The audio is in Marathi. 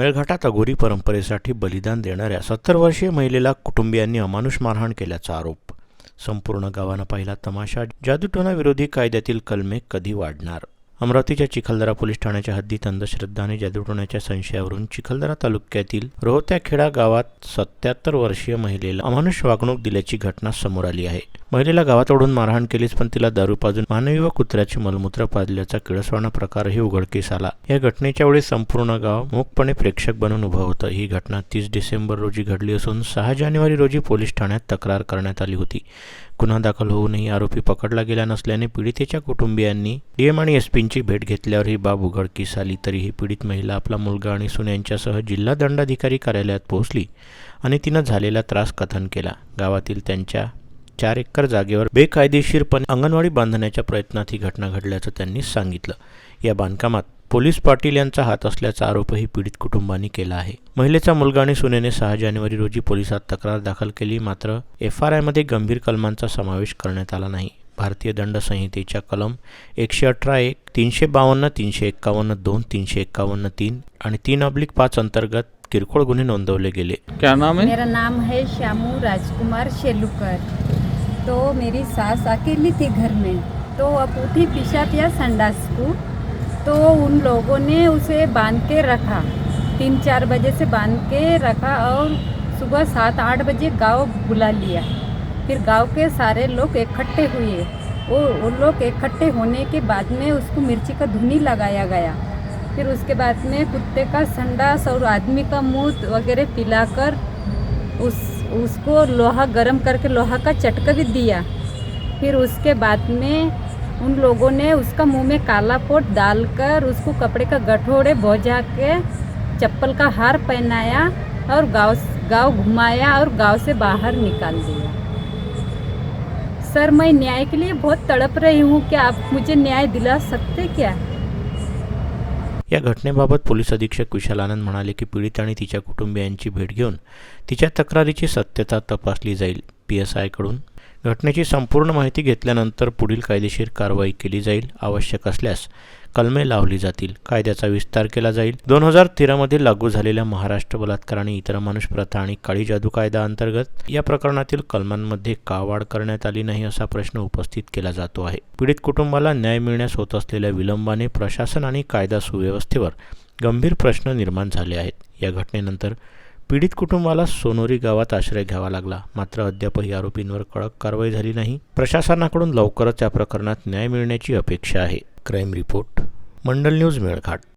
मेळघाटात अघोरी परंपरेसाठी बलिदान देणाऱ्या सत्तर वर्षीय महिलेला कुटुंबियांनी अमानुष मारहाण केल्याचा आरोप. संपूर्ण गावानं पाहिला तमाशा. जादूटोना विरोधी कायद्यातील कलमे कधी वाढणार? अमरावतीच्या चिखलदरा पोलीस ठाण्याच्या हद्दीत अंधश्रद्धा आणि जादूटोण्याच्या संशयावरून चिखलदरा तालुक्यातील रोहत्याखेडा गावात सत्याहत्तर वर्षीय महिलेला अमानुष वागणूक दिल्याची घटना समोर आली आहे. महिलेला गावात ओढून मारहाण केलीच पण तिला दारू पाजून मानवी व कुत्र्याचे मलमूत्र पाजल्याचा किळसवाणा प्रकारही उघडकीस आला. या घटनेच्या वेळी संपूर्ण गाव मूकपणे प्रेक्षक बनून उभं होतं. ही घटना तीस डिसेंबर रोजी घडली असून सहा जानेवारी रोजी पोलीस ठाण्यात तक्रार करण्यात आली होती. गुन्हा दाखल होऊनही आरोपी पकडला गेला नसल्याने पीडितेच्या कुटुंबियांनी डीएम आणि एसपींची भेट घेतल्यावर ही बाब उघडकीस आली. तरीही पीडित महिला आपला मुलगा आणि सुन्यांच्यासह जिल्हा दंडाधिकारी कार्यालयात पोहोचली आणि तिनं झालेला त्रास कथन केला. गावातील त्यांच्या चार एकर जागेवर बेकायदेशीरपणे अंगणवाडी बांधण्याच्या प्रयत्नात ही घटना घडल्याचं त्यांनी सांगितलं. या बांधकामात पोलीस पाटील यांचा हात असल्याचा आरोपही पीडित कुटुंबांनी केला आहे. महिलेचा मुलगा आणि सुनेने सहा जानेवारी रोजी पोलिसात तक्रार दाखल केली मात्र एफ आर आयमध्ये गंभीर कलमांचा समावेश करण्यात आला नाही. भारतीय दंड संहितेच्या कलम एकशे अठरा एक तीनशे बावन्न तीनशे एक्कावन्न दोन तीनशे एक्कावन्न तीन आणि तीन अब्लिक पाच अंतर्गत किरकोळ गुन्हे नोंदवले गेले. क्या नाम है? मेरा नाम है श्यामू राजकुमार शेलुकर। तो मेरी सास अकेली थी घर में। तो अब उठी पिशाब या संडास को तो उन लोगों ने उसे बाँध के रखा। तीन चार बजे से बाँध के रखा और सुबह सात आठ बजे गाँव बुला लिया। फिर गाँव के सारे लोग इकट्ठे हुए। वो वो लोग इकट्ठे होने के बाद में उसको मिर्ची का धुनी लगाया गया। फिर उसके बाद में कुत्ते का संडास और आदमी का मुँह वगैरह पिलाकर उस, उसको लोहा, गर्म करके लोहा का चटका भी दिया। फिर उसके बाद में उन लोगों ने उसका मुंह में काला पोट डालकर उसको कपड़े का गठोड़े भोजा के चप्पल का हार पहनाया और गांव गांव घुमाया और गांव से बाहर निकाल दिया। सर मैं न्याय के लिए बहुत तड़प रही हूँ। क्या आप मुझे न्याय दिला सकते क्या? या घटनेबाबत पोलीस अधीक्षक विशाल आनंद म्हणाले की पीडित आणि तिच्या कुटुंबियांची भेट घेऊन तिच्या तक्रारीची सत्यता तपासली जाईल पी एस आयकडून घटनेची संपूर्ण माहिती घेतल्यानंतर पुढील कायदेशीर कारवाई केली जाईल आवश्यक असल्यास कलमे लावली जातील. कायद्याचा विस्तार केला जाईल. दोन हजार तेरामध्ये लागू झालेल्या महाराष्ट्र बलात्कार आणि इतर माणूस प्रथा आणि काळी जादू कायदा अंतर्गत या प्रकरणातील कलमांमध्ये का वाढ करण्यात आली नाही असा प्रश्न उपस्थित केला जातो आहे. पीडित कुटुंबाला न्याय मिळण्यास होत असलेल्या विलंबाने प्रशासन आणि कायदा सुव्यवस्थेवर गंभीर प्रश्न निर्माण झाले आहेत. या घटनेनंतर पीडित कुटुंबाला सोनोरी गावात आश्रय घ्यावा लागला. मात्र अद्यापही आरोपींवर कडक कारवाई झाली नाही. प्रशासनाकडून लवकरच या प्रकरणात न्याय मिळण्याची अपेक्षा आहे. Crime report Mandal news Melghat.